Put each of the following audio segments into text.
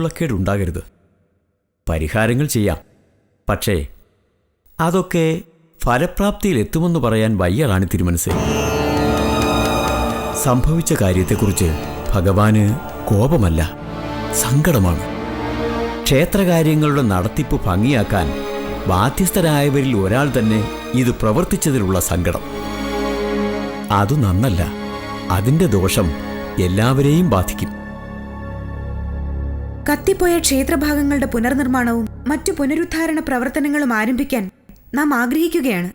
കൈക്കൊള്ളക്കേടുണ്ടാകരുത് പരിഹാരങ്ങൾ ചെയ്യാം. പക്ഷേ അതൊക്കെ ഫലപ്രാപ്തിയിലെത്തുമെന്ന് പറയാൻ വയ്യാറാണ് തിരുമനസേ സംഭവിച്ച കാര്യത്തെക്കുറിച്ച് ഭഗവാന് കോപമല്ല സങ്കടമാണ്. ക്ഷേത്രകാര്യങ്ങളുടെ നടത്തിപ്പ് ഭംഗിയാക്കാൻ ബാധ്യസ്ഥരായവരിൽ ഒരാൾ തന്നെ ഇത് പ്രവർത്തിച്ചതിലുള്ള സങ്കടം. അത് നന്നല്ല അതിന്റെ ദോഷം എല്ലാവരെയും ബാധിക്കും. കത്തിപ്പോയ ക്ഷേത്രഭാഗങ്ങളുടെ പുനർനിർമ്മാണവും മറ്റു പുനരുദ്ധാരണ പ്രവർത്തനങ്ങളും ആരംഭിക്കാൻ നാം ആഗ്രഹിക്കുകയാണ്.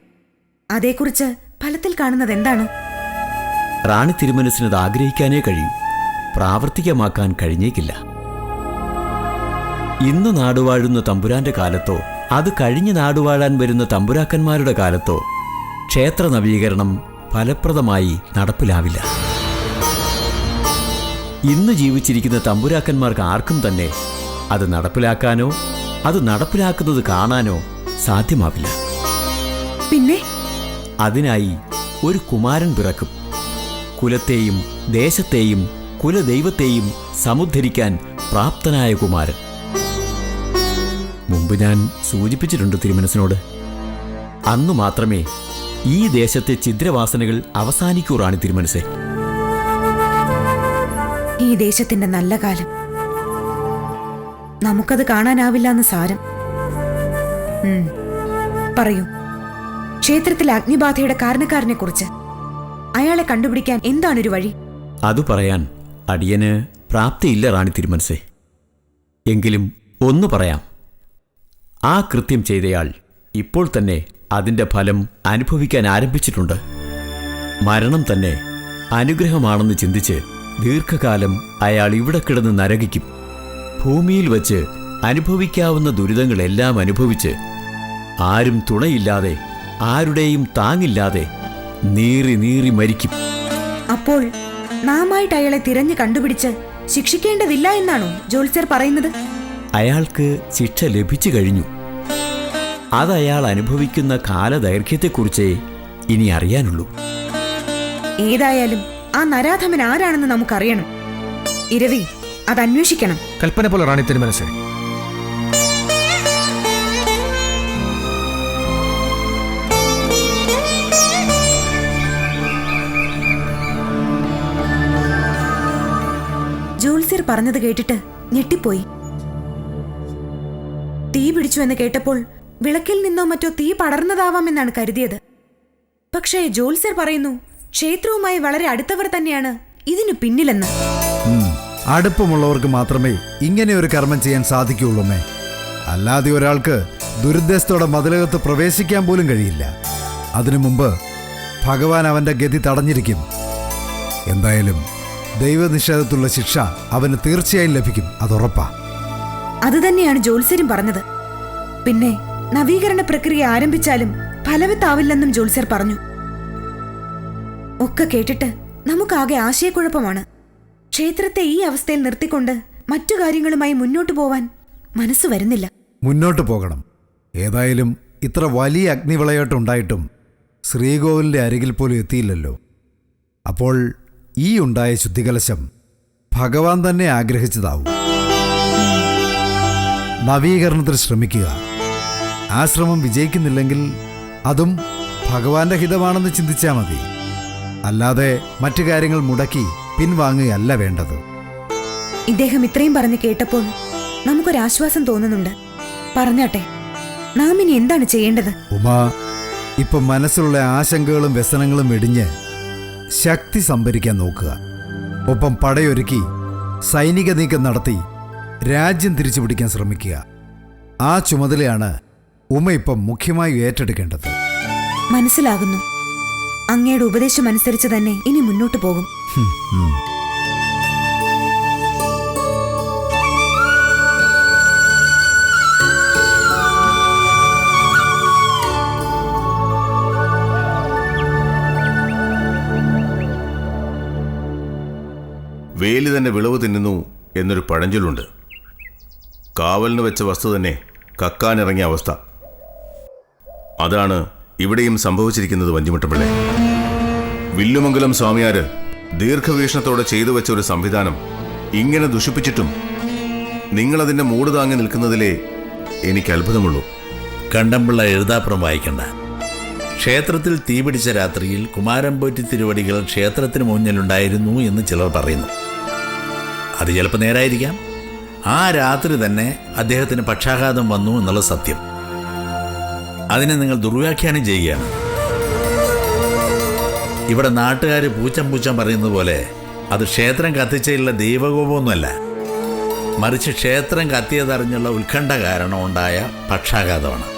അതേക്കുറിച്ച് ഫലത്തിൽ കാണുന്നത് എന്താണ്? റാണി തിരുമനസിനത് ആഗ്രഹിക്കാനേ കഴിയും. പ്രാവർത്തികമാക്കാൻ കഴിഞ്ഞേക്കില്ല. ഇന്ന് നാടുവാഴുന്ന തമ്പുരാന്റെ കാലത്തോ അത് കഴിഞ്ഞ് നാടുവാഴാൻ വരുന്ന തമ്പുരാക്കന്മാരുടെ കാലത്തോ ക്ഷേത്ര നവീകരണം ഫലപ്രദമായി നടപ്പിലാവില്ല. ഇന്ന് ജീവിച്ചിരിക്കുന്ന തമ്പുരാക്കന്മാർക്ക് ആർക്കും തന്നെ അത് നടപ്പിലാക്കാനോ അത് നടപ്പിലാക്കുന്നത് കാണാനോ സാധ്യമാവില്ല. പിന്നെ? അതിനായി ഒരു കുമാരൻ പിറക്കും. കുലത്തെയും ദേശത്തെയും കുലദൈവത്തെയും സമുദ്ധരിക്കാൻ പ്രാപ്തനായ കുമാരൻ. മുമ്പ് ഞാൻ സൂചിപ്പിച്ചിട്ടുണ്ട് തിരുമനസിനോട്. അന്നു മാത്രമേ ഈ ദേശത്തെ ചിദ്രവാസനകൾ അവസാനിക്കൂറാണ് തിരുമനസേ. ഈ ദേശത്തിന്റെ നല്ല കാലം. നമുക്കത് കാണാനാവില്ല എന്ന് സാരം. പറയൂ. ക്ഷേത്രത്തിലെ അഗ്നിബാധയുടെ കാരണക്കാരനെ കുറിച്ച് അയാളെ കണ്ടുപിടിക്കാൻ എന്താണൊരു വഴി? അത് പറയാൻ അടിയന് പ്രാപ്തിയില്ല റാണി തിരുമനസേ. എങ്കിലും ഒന്ന് പറയാം. ആ കൃത്യം ചെയ്തയാൾ ഇപ്പോൾ തന്നെ അതിന്റെ ഫലം അനുഭവിക്കാൻ ആരംഭിച്ചിട്ടുണ്ട്. മരണം തന്നെ അനുഗ്രഹമാണെന്ന് ചിന്തിച്ച് ദീർഘകാലം അയാൾ ഇവിടെ കിടന്ന് നരകിക്കും. ഭൂമിയിൽ വച്ച് അനുഭവിക്കാവുന്ന ദുരിതങ്ങളെല്ലാം അനുഭവിച്ച് ആരും തുണയില്ലാതെ ആരുടെയും താങ്ങില്ലാതെ നീറി നീറി മരിക്കും. അപ്പോൾ നാമായിട്ട് അയാളെ തിരഞ്ഞു കണ്ടുപിടിച്ച് ശിക്ഷിക്കേണ്ടതില്ല എന്നാണോ ജോത്സ്യർ പറയുന്നത്? അയാൾക്ക് ശിക്ഷ ലഭിച്ചു കഴിഞ്ഞു. അത് അയാൾ അനുഭവിക്കുന്ന കാലദൈർഘ്യത്തെക്കുറിച്ചേ ഇനി അറിയാനുള്ളൂ. ഏതായാലും ആ നരാധമൻ ആരാണെന്ന് നമുക്കറിയണം. ഇരവി അത് അന്വേഷിക്കണം കൽപ്പന പോലെ റാണി തിരുമനസ് ജോത്സ്യർ പറഞ്ഞത് കേട്ടിട്ട് ഞെട്ടിപ്പോയി. തീ പിടിച്ചു എന്ന് കേട്ടപ്പോൾ വിളക്കിൽ നിന്നോ മറ്റോ തീ പടർന്നതാവാമെന്നാണ് കരുതിയത്. പക്ഷേ ജോത്സ്യർ പറയുന്നു ക്ഷേത്രവുമായി വളരെ അടുത്തവർ തന്നെയാണ്. ഇതിനു പിന്നിലെന്ന്. അടുപ്പമുള്ളവർക്ക് മാത്രമേ ഇങ്ങനെ ഒരു കർമ്മം ചെയ്യാൻ സാധിക്കുകയുള്ളൂ അമ്മേ. അല്ലാതെ ഒരാൾക്ക് ദുരുദ്ദേശത്തോടെ മതിലകത്ത് പ്രവേശിക്കാൻ പോലും കഴിയില്ല. അതിനു മുമ്പ് ഭഗവാൻ അവന്റെ ഗതി തടഞ്ഞിരിക്കും. എന്തായാലും ദൈവനിഷേധത്തുള്ള ശിക്ഷ അവന് തീർച്ചയായും ലഭിക്കും അതുറപ്പാ അത് തന്നെയാണ് ജോത്സ്യരും പറഞ്ഞത്. പിന്നെ നവീകരണ പ്രക്രിയ ആരംഭിച്ചാലും ഫലവത്താവില്ലെന്നും ജോത്സ്യർ പറഞ്ഞു. ഒക്കെ കേട്ടിട്ട് നമുക്കാകെ ആശയക്കുഴപ്പമാണ്. ക്ഷേത്രത്തെ ഈ അവസ്ഥയിൽ നിർത്തിക്കൊണ്ട് മറ്റു കാര്യങ്ങളുമായി മുന്നോട്ടു പോവാൻ മനസ്സ് വരുന്നില്ല. മുന്നോട്ട് പോകണം. ഏതായാലും ഇത്ര വലിയ അഗ്നിവിളയാട്ടുണ്ടായിട്ടും ശ്രീകോവിലിന്റെ അരികിൽ പോലും എത്തിയില്ലല്ലോ. അപ്പോൾ ഈ ഉണ്ടായ ശുദ്ധികലശം ഭഗവാൻ തന്നെ ആഗ്രഹിച്ചതാവും. നവീകരണത്തിന് ശ്രമിക്കുക. ആ ശ്രമം വിജയിക്കുന്നില്ലെങ്കിൽ അതും ഭഗവാന്റെ ഹിതമാണെന്ന് ചിന്തിച്ചാൽ മതി. അല്ലാതെ മറ്റു കാര്യങ്ങൾ മുടക്കി പിൻവാങ്ങുകയല്ല വേണ്ടത്. ഇദ്ദേഹം ഇത്രയും പറഞ്ഞു കേട്ടപ്പോൾ നമുക്കൊരാശ്വാസം തോന്നുന്നുണ്ട്. പറഞ്ഞാട്ടെ നാം ഇനി എന്താണ് ചെയ്യേണ്ടത്? ഉമാ ഇപ്പൊ മനസ്സിലുള്ള ആശങ്കകളും വ്യസനങ്ങളും വെടിഞ്ഞ് ശക്തി സംഭരിക്കാൻ നോക്കുക. ഒപ്പം പടയൊരുക്കി സൈനിക നീക്കം നടത്തി രാജ്യം തിരിച്ചു പിടിക്കാൻ ശ്രമിക്കുക. ആ ചുമതലയാണ് ഉമ ഇപ്പം മുഖ്യമായി ഏറ്റെടുക്കേണ്ടത്. മനസ്സിലാകുന്നു. അങ്ങയുടെ ഉപദേശം അനുസരിച്ച് തന്നെ ഇനി മുന്നോട്ട് പോകും. വേലി തന്നെ വിളവ് തിന്നുന്നു എന്നൊരു പഴഞ്ചൊല്ലുണ്ട്. കാവലിന് വെച്ച വസ്തു തന്നെ കക്കാനിറങ്ങിയ അവസ്ഥ. അതാണ് ഇവിടെയും സംഭവിച്ചിരിക്കുന്നത് വഞ്ചിമുട്ടപ്പിള്ളെ. വില്ലുമംഗലം സ്വാമിയാര് ദീർഘവീക്ഷണത്തോടെ ചെയ്തു വെച്ച ഒരു സംവിധാനം ഇങ്ങനെ ദുഷിപ്പിച്ചിട്ടും നിങ്ങളതിന്റെ മൂട് താങ്ങി നിൽക്കുന്നതിലേ എനിക്ക് അത്ഭുതമുള്ളൂ. കണ്ടമ്പിള്ള എഴുതാപ്പുറം വായിക്കണ്ട. ക്ഷേത്രത്തിൽ തീപിടിച്ച രാത്രിയിൽ കുമാരൻപോറ്റി തിരുവടികൾ ക്ഷേത്രത്തിന് മുന്നിലുണ്ടായിരുന്നു എന്ന് ചിലർ പറയുന്നു. അത് ചിലപ്പോൾ നേരായിരിക്കാം. ആ രാത്രി തന്നെ അദ്ദേഹത്തിന് പക്ഷാഘാതം വന്നു എന്നുള്ള സത്യം. അതിനെ നിങ്ങൾ ദുർവ്യാഖ്യാനം ചെയ്യുകയാണ്. ഇവിടെ നാട്ടുകാർ പൂച്ചം പൂച്ചം പറയുന്നത് പോലെ അത് ക്ഷേത്രം കത്തിച്ചതിലുള്ള ദൈവകോപമൊന്നുമല്ല. മറിച്ച് ക്ഷേത്രം കത്തിയതറിഞ്ഞുള്ള ഉത്കണ്ഠ കാരണം ഉണ്ടായ പക്ഷാഘാതമാണ്.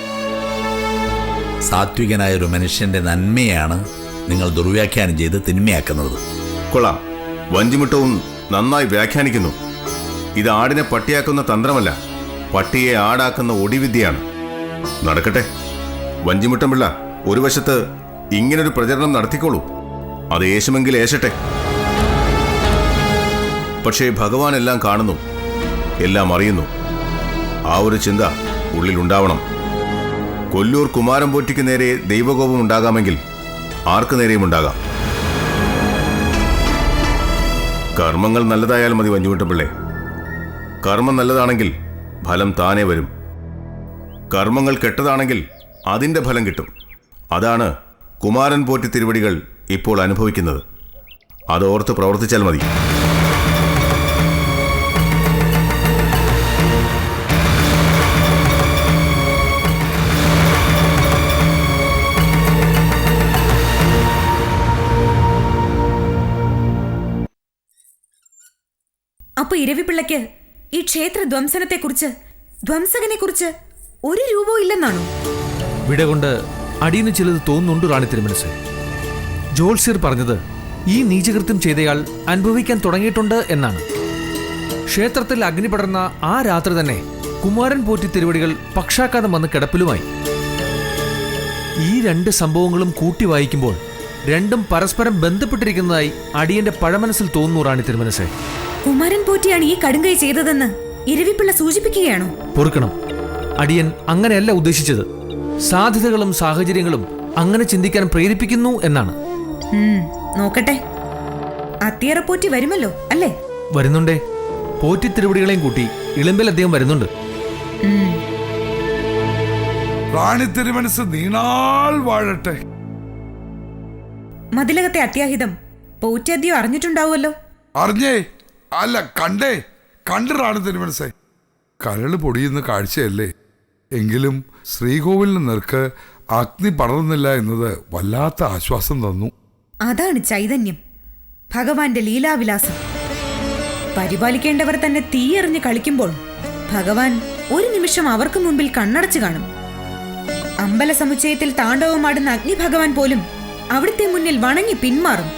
സാത്വികനായ ഒരു മനുഷ്യന്റെ നന്മയാണ് നിങ്ങൾ ദുർവ്യാഖ്യാനം ചെയ്ത് തിന്മയാക്കുന്നത്. കൊള്ളാം. വഞ്ചിമുട്ടവും നന്നായി വ്യാഖ്യാനിക്കുന്നു. ഇത് ആടിനെ പട്ടിയാക്കുന്ന തന്ത്രമല്ല. പട്ടിയെ ആടാക്കുന്ന ഒടിവിദ്യയാണ്. നടക്കട്ടെ. വഞ്ചിമുട്ടം പിള്ള ഒരു വശത്ത് ഇങ്ങനൊരു പ്രചരണം നടത്തിക്കോളൂ. അത് ഏശമെങ്കിൽ ഏശട്ടെ പക്ഷേ ഭഗവാൻ എല്ലാം കാണുന്നു എല്ലാം അറിയുന്നു. ആ ഒരു ചിന്ത ഉള്ളിലുണ്ടാവണം കൊല്ലൂർ കുമാരം പോറ്റിക്ക് നേരെ ദൈവകോപം ഉണ്ടാകാമെങ്കിൽ ആർക്ക് നേരെയും ഉണ്ടാകാം? കർമ്മങ്ങൾ നല്ലതായാൽ മതി വഞ്ചുവിട്ടപ്പിള്ളേ കർമ്മം നല്ലതാണെങ്കിൽ ഫലം താനേ വരും. കർമ്മങ്ങൾ കെട്ടതാണെങ്കിൽ അതിന്റെ ഫലം കിട്ടും. അതാണ് കുമാരൻ പോറ്റി തിരുവടികൾ ഇപ്പോൾ അനുഭവിക്കുന്നത്. അതോർത്ത് പ്രവർത്തിച്ചാൽ മതി. അപ്പൊ ഇരവിപ്പിള്ളയ്ക്ക് ഈ ക്ഷേത്ര ധ്വംസനത്തെക്കുറിച്ച് ധ്വംസകനെക്കുറിച്ച് ഒരു രൂപവും ഇല്ലെന്നാണോ? വിട കൊണ്ട് അടിയന് ചിലത് തോന്നുന്നുണ്ട് റാണി തിരുമനസ് ജോൾസിർ പറഞ്ഞത് ഈ നീചകൃത്യം ചെയ്തയാൾ അനുഭവിക്കാൻ തുടങ്ങിയിട്ടുണ്ട് എന്നാണ്. ക്ഷേത്രത്തിൽ അഗ്നി പടർന്ന ആ രാത്രി തന്നെ കുമാരൻ പോറ്റി തിരുവടികൾ പക്ഷാഘാതം വന്ന് കിടപ്പിലുമായി. ഈ രണ്ട് സംഭവങ്ങളും കൂട്ടി വായിക്കുമ്പോൾ രണ്ടും പരസ്പരം ബന്ധപ്പെട്ടിരിക്കുന്നതായി അടിയന്റെ പഴമനസ്സിൽ തോന്നുന്നു റാണി തിരുമനസെ കുമാരൻ പോറ്റിയാണ് ഈ കടുങ്കൈ ചെയ്തതെന്ന് ഇരവിപ്പിള്ള സൂചിപ്പിക്കുകയാണോ? പൊറുക്കണം. അടിയൻ അങ്ങനെയല്ല ഉദ്ദേശിച്ചത്. സാധ്യതകളും സാഹചര്യങ്ങളും അങ്ങനെ ചിന്തിക്കാൻ പ്രേരിപ്പിക്കുന്നു എന്നാണ്. നോക്കട്ടെ. അത്തിയറപ്പോറ്റി വരുമല്ലോ അല്ലേ? വരുന്നുണ്ടേ. പോറ്റി തിരുവടികളെയും കൂട്ടി ഇളമ്പിൽ അദ്ദേഹം വരുന്നുണ്ട്. ഉം, റാണി തിരുമനസ് നീണാൾ വാഴട്ടെ. മതിലകത്തെ അത്യാഹിതം പോറ്റി അറിഞ്ഞിട്ടുണ്ടാവുമല്ലോ. അറിഞ്ഞേ? അല്ല കണ്ടേ? കണ്ടു റാണി തിരുമനസേ. കരൾ പൊടിയുന്ന കാഴ്ചയല്ലേ? എങ്കിലും ശ്രീകോവിലിന് നിർക്ക് അഗ്നി പടർന്നില്ല എന്നത് വല്ലാത്ത ആശ്വാസം തന്നു. അതാണ് ചൈതന്യം. ഭഗവാന്റെ ലീലാവിലാസം. പരിപാലിക്കേണ്ടവർ തന്നെ തീയെറിഞ്ഞ് കളിക്കുമ്പോൾ ഭഗവാൻ ഒരു നിമിഷം അവർക്ക് മുമ്പിൽ കണ്ണടച്ചു കാണും. അമ്പല സമുച്ചയത്തിൽ താണ്ഡവമാടുന്ന അഗ്നി ഭഗവാൻ പോലും അവിടുത്തെ മുന്നിൽ വണങ്ങി പിന്മാറും.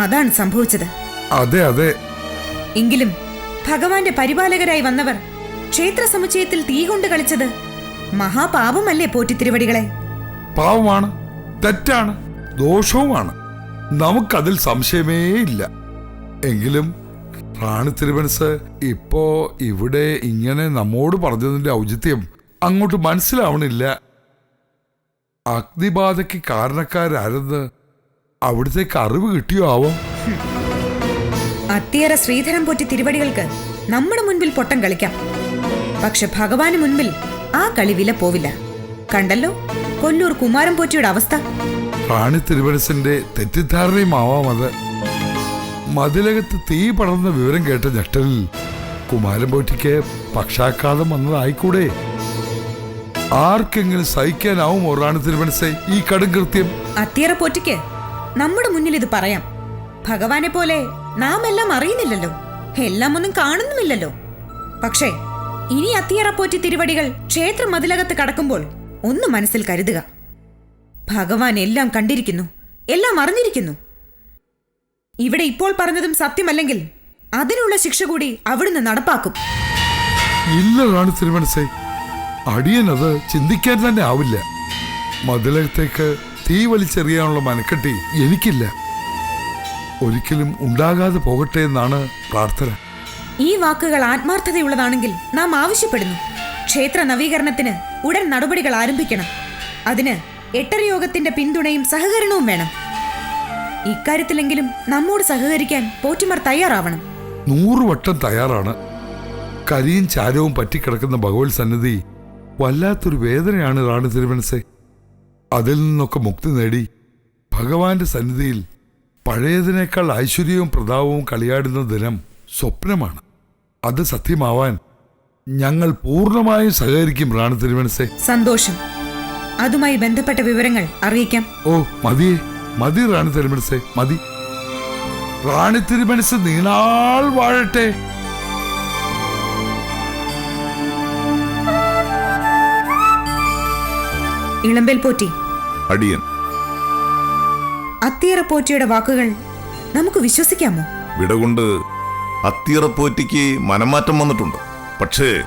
അതാണ് സംഭവിച്ചത്. അതെ അതെ. എങ്കിലും ഭഗവാന്റെ പരിപാലകരായി വന്നവർ ക്ഷേത്ര സമുച്ചയത്തിൽ തീ കൊണ്ട് കളിച്ചത് മഹാപാപമല്ലേ പോറ്റി തിരുവടികളെ? പാവമാണ് തെറ്റാണ് ദോഷവുമാണ്. നമുക്കതിൽ സംശയമേ ഇല്ല. എങ്കിലും റാണി തിരുമനസ് ഇപ്പോ ഇവിടെ ഇങ്ങനെ നമ്മോട് പറഞ്ഞതിന്റെ ഔചിത്യം അങ്ങോട്ട് മനസ്സിലാവണില്ല. അഗ്നിബാധയ്ക്ക് കാരണക്കാരാരെന്ന് അവിടത്തേക്ക് അറിവ് കിട്ടിയോ ആവോ? അത്തിയറ ശ്രീധരം പോറ്റി തിരുവടികൾക്ക് നമ്മുടെ മുൻപിൽ പൊട്ടം കളിക്കാം. പക്ഷെ ഭഗവാന് മുൻപിൽ ആ കളി വില പോവില്ല. കണ്ടല്ലോ? കൊല്ലൂർ കുമാരൻ പോറ്റിയുടെ അവസ്ഥ. റാണി തിരുവനസിന്റെ തെറ്റിദ്ധാരണയും ആവാം അത്. മതിലകത്ത് തീ പടർന്ന വിവരം കേട്ട ഞെട്ടലിൽ കുമാരൻ പോറ്റിക്ക് പക്ഷാഘാതം വന്നതായിക്കൂടെ? ആർക്കെങ്കിലും സഹിക്കാനാവും റാണി തിരുവനസെ ഈ കടും കൃത്യം? അത്തിയറ പോറ്റിക്ക് നമ്മുടെ മുന്നിൽ ഇത് പറയാം. ഭഗവാനെ പോലെ നാം എല്ലാം അറിയുന്നില്ലല്ലോ. എല്ലാം ഒന്നും കാണുന്നുമില്ലല്ലോ. പക്ഷേ ഇനി അത്തിയറ പോറ്റി തിരുവടികൾ ക്ഷേത്ര മതിലകത്ത് കടക്കുമ്പോൾ ഒന്ന് മനസ്സിൽ കരുതുക. ഭഗവാൻ എല്ലാം കണ്ടിരിക്കുന്നു. എല്ലാം അറിഞ്ഞിരിക്കുന്നു. ഇവിടെ ഇപ്പോൾ പറഞ്ഞതും സത്യമല്ലെങ്കിൽ അതിനുള്ള ശിക്ഷ കൂടി അവിടുന്ന് നടപ്പാക്കും. ഇല്ല റാണി അടിയനത് ചിന്തിക്കാൻ തന്നെ ആവില്ല. മതിലകത്തേക്ക് തീ വലിച്ചെറിയാനുള്ള മനക്കെട്ടി എനിക്കില്ല. ഒരിക്കലും ഉണ്ടാകാതെ പോകട്ടെ എന്നാണ് പ്രാർത്ഥന. ഈ വാക്കുകൾ ആത്മാർത്ഥതയുള്ളതാണെങ്കിൽ നാം ആവശ്യപ്പെടുന്നു. ക്ഷേത്ര നവീകരണത്തിന് ഉടൻ നടപടികൾ ആരംഭിക്കണം. അതിന് എട്ടര യോഗത്തിന്റെ പിന്തുണയും സഹകരണവും വേണം. ഇക്കാര്യത്തിലെങ്കിലും നമ്മോട് സഹകരിക്കാൻ പോറ്റുമാർ തയ്യാറാവണം. നൂറുവട്ടം തയ്യാറാണ്. കരിയും ചാരവും പറ്റിക്കിടക്കുന്ന ഭഗവത് സന്നിധി വല്ലാത്തൊരു വേദനയാണ് റാണി തിരുമനസെ അതിൽ നിന്നൊക്കെ മുക്തി നേടി ഭഗവാന്റെ സന്നിധിയിൽ പഴയതിനേക്കാൾ ഐശ്വര്യവും പ്രതാപവും കളിയാടുന്ന ദിനം സ്വപ്നമാണ്. അത് സത്യമാവാൻ ഞങ്ങൾ പൂർണമായും സഹകരിക്കും റാണി തിരുമനസെ. സന്തോഷം. അതുമായി ബന്ധപ്പെട്ട വിവരങ്ങൾ അറിയിക്കാം. ഓ മതിയേ. മതി റാണി തിരുമനസെ മതി. റാണി തിരുമനസ് നീണാൾ വാഴട്ടെ. ഇളമ്പേൽ പോറ്റി. അടിയൻ. അത്തിയറ പോറ്റിയുടെ വാക്കുകൾ നമുക്ക് വിശ്വസിക്കാമോ? വിടകൊണ്ട് അത്തിയറപ്പോറ്റിക്ക് മനംമാറ്റം വന്നിട്ടുണ്ട്. പക്ഷേ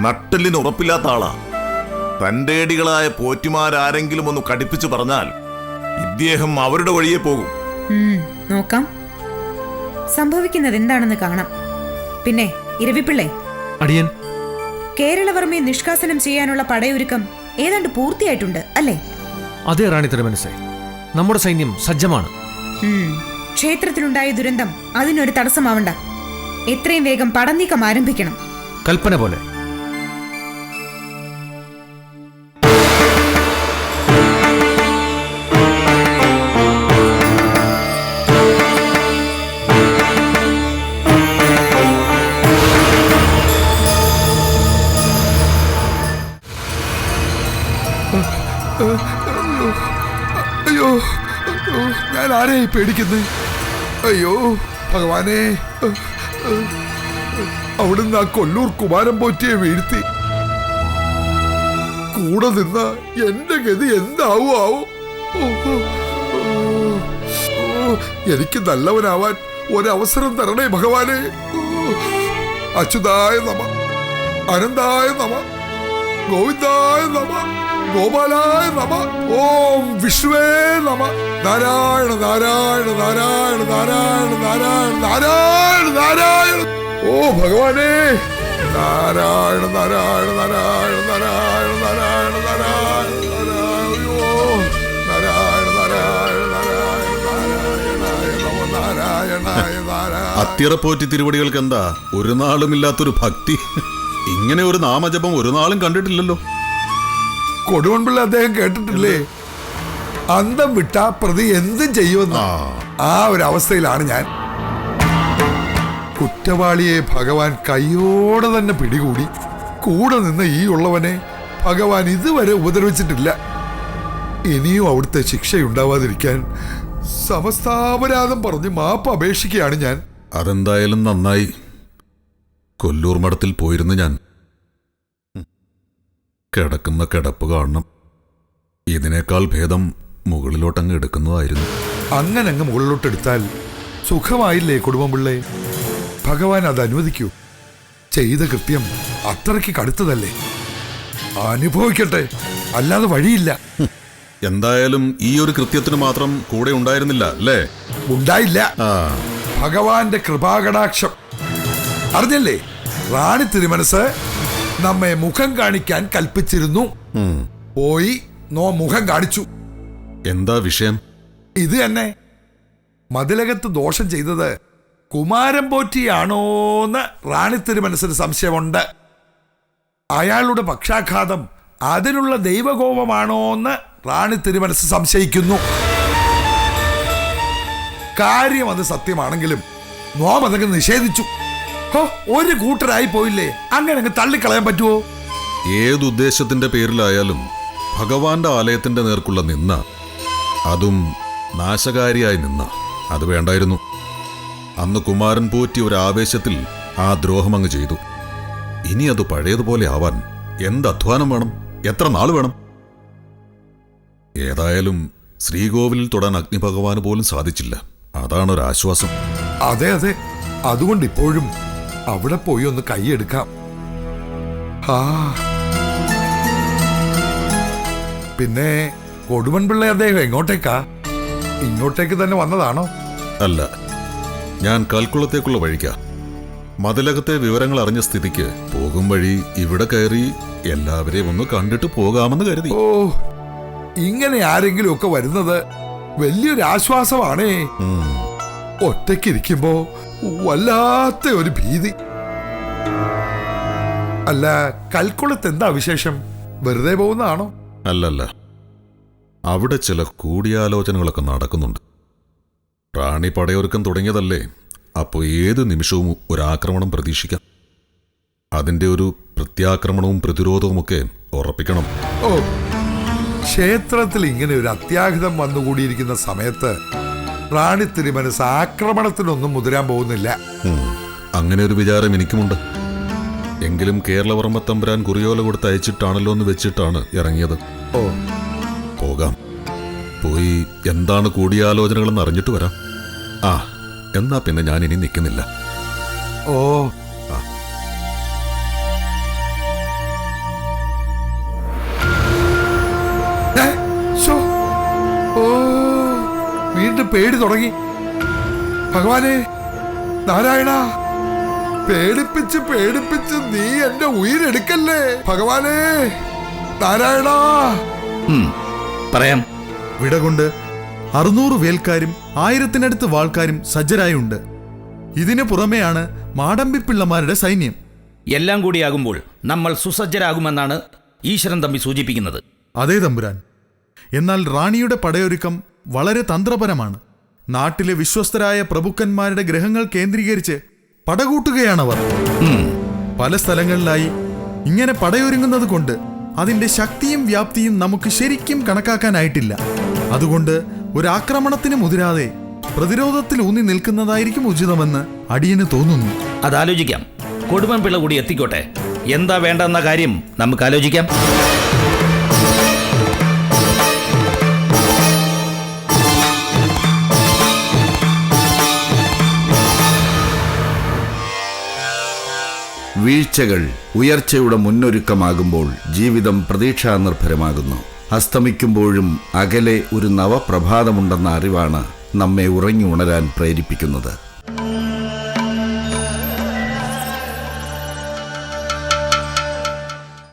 നട്ടലിന് ഉറപ്പില്ലാത്ത ആളാ തന്റെടികളായ പോറ്റിമാരാരെങ്കിലും ഒന്ന് കടിപ്പിച്ചു പറഞ്ഞാൽ ഇദ്ദേഹം അവരുടെ വഴിയെ പോകും. നോക്കാം. സംഭവിക്കുന്നത് എന്താണെന്ന് കാണാം. പിന്നെ ഇരവിപ്പിള്ളേ. അടിയൻ. കേരളവർമ്മയെ നിഷ്കാസനം ചെയ്യാനുള്ള പടയൊരുക്കം ഏതാണ്ട് പൂർത്തിയായിട്ടുണ്ട് അല്ലേ? അതെ റാണി തിരുമനസേ. നമ്മുടെ സൈന്യം സജ്ജമാണ്. ക്ഷേത്രത്തിലുണ്ടായ ദുരന്തം അതിനൊരു തടസ്സമാവണ്ട. എത്രയും വേഗം പടനീക്കം ആരംഭിക്കണം. കൽപ്പന പോലെ. അയ്യോ അയ്യോ, ഞാൻ ആരെയായി പേടിക്കുന്നത് അയ്യോ ഭഗവാനെ അവിടുന്ന് ആ കൊല്ലൂർ കുമാരൻ പോറ്റിയെ വീഴ്ത്തി. കൂടെ നിന്ന എന്റെ ഗതി എന്താവോ ആവോ? എനിക്ക് നല്ലവനാവാൻ ഒരവസരം തരണേ ഭഗവാനെ. അച്യുതായ നമ അനന്തായ നമ ഗോവിന്ദായ നമ ഗോപാലായ നമ ഓം വിഷ്ണുവേ നമ. നാരായണ നാരായണ നാരായണ നാരായണ നാരായണ നാരായണ നാരായണ ഓ ഭഗവാനേ നാരായണ നാരായണ നാരായണ നാരായണ നാരായണ നാരായണ അത്തിയറപ്പോറ്റി തിരുവടികൾക്ക് എന്താ ഒരു നാളും ഇല്ലാത്തൊരു ഭക്തി ഇങ്ങനെ ഒരു നാമജപം ഒരു നാളും കണ്ടിട്ടില്ലല്ലോ കൊടുവൻപിള്ള അദ്ദേഹം കേട്ടിട്ടില്ലേ അന്തം വിട്ട പ്രതി എന്തും ചെയ്യുമെന്ന്. ആ. ഒരു അവസ്ഥയിലാണ് ഞാൻ. കുറ്റവാളിയെ ഭഗവാൻ കയ്യോടെ തന്നെ പിടികൂടി. കൂടെ നിന്ന് ഈ ഉള്ളവനെ ഭഗവാൻ ഇതുവരെ ഉപദ്രവിച്ചിട്ടില്ല. ഇനിയും അവിടുത്തെ ശിക്ഷയുണ്ടാവാതിരിക്കാൻ സമസ്താപരാധം പറഞ്ഞ് മാപ്പ് അപേക്ഷിക്കുകയാണ് ഞാൻ. അതെന്തായാലും നന്നായി. കൊല്ലൂർ മഠത്തിൽ പോയിരുന്നു ഞാൻ. കിടക്കുന്ന കിടപ്പ് കാണണം. ഇതിനേക്കാൾ ഭേദം മുകളിലോട്ടങ്ങ് എടുക്കുന്നതായിരുന്നു. അങ്ങനെ അങ്ങ് മുകളിലോട്ട് എടുത്താൽ സുഖമായില്ലേ കുടുംബം പിള്ളേ ഭഗവാൻ അത് അനുവദിക്കൂ. ചെയ്ത കൃത്യം അത്രയ്ക്ക് കടുത്തതല്ലേ? അനുഭവിക്കട്ടെ. അല്ലാതെ വഴിയില്ല. എന്തായാലും ഈ ഒരു കൃത്യത്തിന് മാത്രം കൂടെ ഉണ്ടായിരുന്നില്ല അല്ലേ? ഉണ്ടായില്ല. ഭഗവാന്റെ കൃപാകടാക്ഷം. അറിഞ്ഞല്ലേ? റാണി തിരുമനസ് നമ്മെ മുഖം കാണിക്കാൻ കൽപ്പിച്ചിരുന്നു. പോയി നോ മുഖം കാണിച്ചു. എന്താ വിഷയം? ഇത് തന്നെ. മതിലകത്ത് ദോഷം ചെയ്തത് കുമാരൻ പോറ്റിയാണോന്ന് റാണി തിരുമനസിന് സംശയമുണ്ട്. അയാളുടെ പക്ഷാഘാതം അതിനുള്ള ദൈവകോപമാണോന്ന് റാണി തിരുമനസ് സംശയിക്കുന്നു. കാര്യം അത് സത്യമാണെങ്കിലും നോമതങ്ങ് നിഷേധിച്ചു. ഹോ ഒരു കൂട്ടരായി പോയില്ലേ? അങ്ങനെ അങ്ങ് തള്ളിക്കളയാൻ പറ്റുമോ ഏതുദ്ദേശത്തിന്റെ പേരിലായാലും ഭഗവാന്റെ ആലയത്തിന്റെ നേർക്കുള്ള നിന്ന അതും നാശകാരിയായി നിന്ന. അത് വേണ്ടായിരുന്നു. അന്ന് കുമാരൻ പോറ്റി ഒരു ആവേശത്തിൽ ആ ദ്രോഹം അങ്ങ് ചെയ്തു. ഇനി അത് പഴയതുപോലെ ആവാൻ എന്ത് അധ്വാനം വേണം? എത്ര നാൾ വേണം? ഏതായാലും ശ്രീകോവിലിൽ തൊടാൻ അഗ്നിഭഗവാന് പോലും സാധിച്ചില്ല. അതാണ് ഒരു ആശ്വാസം അതെ അതെ. അതുകൊണ്ട് ഇപ്പോഴും അവിടെ പോയി ഒന്ന് കൈയെടുക്കാം പിന്നെ കൊടുമൺപിള്ള അദ്ദേഹം എങ്ങോട്ടേക്കാ? ഇങ്ങോട്ടേക്ക് തന്നെ വന്നതാണോ? അല്ല ഞാൻ കൽക്കുളത്തേക്കുള്ള വഴിക്കാ. മതിലകത്തെ വിവരങ്ങൾ അറിഞ്ഞ സ്ഥിതിക്ക് പോകും വഴി ഇവിടെ കയറി എല്ലാവരെയും ഒന്ന് കണ്ടിട്ട് പോകാമെന്ന് കരുതി. ഓ ഇങ്ങനെ ആരെങ്കിലും ഒക്കെ വരുന്നത് വലിയൊരു ആശ്വാസമാണേ. ഒറ്റയ്ക്കിരിക്കുമ്പോ വല്ലാത്ത ഒരു ഭീതി. അല്ല കൽക്കുളത്ത് എന്താ വിശേഷം? വെറുതെ പോകുന്നതാണോ? അല്ലല്ല. അവിടെ ചില കൂടിയാലോചനകളൊക്കെ നടക്കുന്നുണ്ട്. റാണി പടയൊരുക്കം തുടങ്ങിയതല്ലേ? അപ്പോൾ ഏത് നിമിഷവും ഒരാക്രമണം പ്രതീക്ഷിക്കാം. അതിന്റെ ഒരു പ്രത്യാക്രമണവും പ്രതിരോധവുമൊക്കെ ഉറപ്പിക്കണം. ഓ ക്ഷേത്രത്തിൽ ഇങ്ങനെ ഒരു അത്യാഹിതം വന്നുകൂടിയിരിക്കുന്ന സമയത്ത് റാണി തിരുമനസ് ആക്രമണത്തിനൊന്നും മുതിരാൻ പോകുന്നില്ല. അങ്ങനെ ഒരു വിചാരം എനിക്കുമുണ്ട്. എങ്കിലും കേരളവർമ്മ തമ്പുരാൻ കുറിയോല കൊടുത്ത് അയച്ചിട്ടാണല്ലോ എന്ന് വെച്ചിട്ടാണ് ഇറങ്ങിയത്. ഓ പോയി എന്താണ് കൂടിയാലോചനകളെന്ന് അറിഞ്ഞിട്ട് വരാം. ആ എന്നാ പിന്നെ ഞാൻ ഇനി നിൽക്കുന്നില്ല. ഓ. വീണ്ടും പേടി തുടങ്ങി. ഭഗവാനെ നാരായണ പേടിപ്പിച്ച് പേടിപ്പിച്ച് നീ എന്റെ ഉയിരെടുക്കല്ലേ? ഭഗവാനെ നാരായണ. പറയാം. വിടകൊണ്ട് അറുന്നൂറ് വേൽക്കാരും ആയിരത്തിനടുത്ത് വാൾക്കാരും സജ്ജരായുണ്ട്. ഇതിനു പുറമെയാണ് മാടമ്പിപ്പിള്ളമാരുടെ സൈന്യം. എല്ലാം കൂടിയാകുമ്പോൾ നമ്മൾ സുസജ്ജരാകുമെന്നാണ് ഈശ്വരൻ തമ്പി സൂചിപ്പിക്കുന്നത്. അതേ തമ്പുരാൻ എന്നാൽ റാണിയുടെ പടയൊരുക്കം വളരെ തന്ത്രപരമാണ്. നാട്ടിലെ വിശ്വസ്തരായ പ്രഭുക്കന്മാരുടെ ഗ്രഹങ്ങൾ കേന്ദ്രീകരിച്ച് പടകൂട്ടുകയാണവർ. പല സ്ഥലങ്ങളിലായി ഇങ്ങനെ പടയൊരുങ്ങുന്നത് കൊണ്ട് അതിന്റെ ശക്തിയും വ്യാപ്തിയും നമുക്ക് ശരിക്കും കണക്കാക്കാനായിട്ടില്ല. അതുകൊണ്ട് ഒരു ആക്രമണത്തിന് മുതിരാതെ പ്രതിരോധത്തിൽ ഊന്നി നിൽക്കുന്നതായിരിക്കും ഉചിതമെന്ന് അടിയന് തോന്നുന്നു. അതാലോചിക്കാം. കൊടുമൻ പിള്ള കൂടി എത്തിക്കോട്ടെ. എന്താ വേണ്ടെന്ന കാര്യം നമുക്ക് ആലോചിക്കാം. വീഴ്ചകൾ ഉയർച്ചയുടെ മുന്നൊരുക്കമാകുമ്പോൾ ജീവിതം പ്രതീക്ഷാനിർഭരമാകുന്നു. അസ്തമിക്കുമ്പോഴും അകലെ ഒരു നവപ്രഭാതമുണ്ടെന്ന അറിവാണ് നമ്മെ ഉറങ്ങി ഉണരാൻ പ്രേരിപ്പിക്കുന്നത്.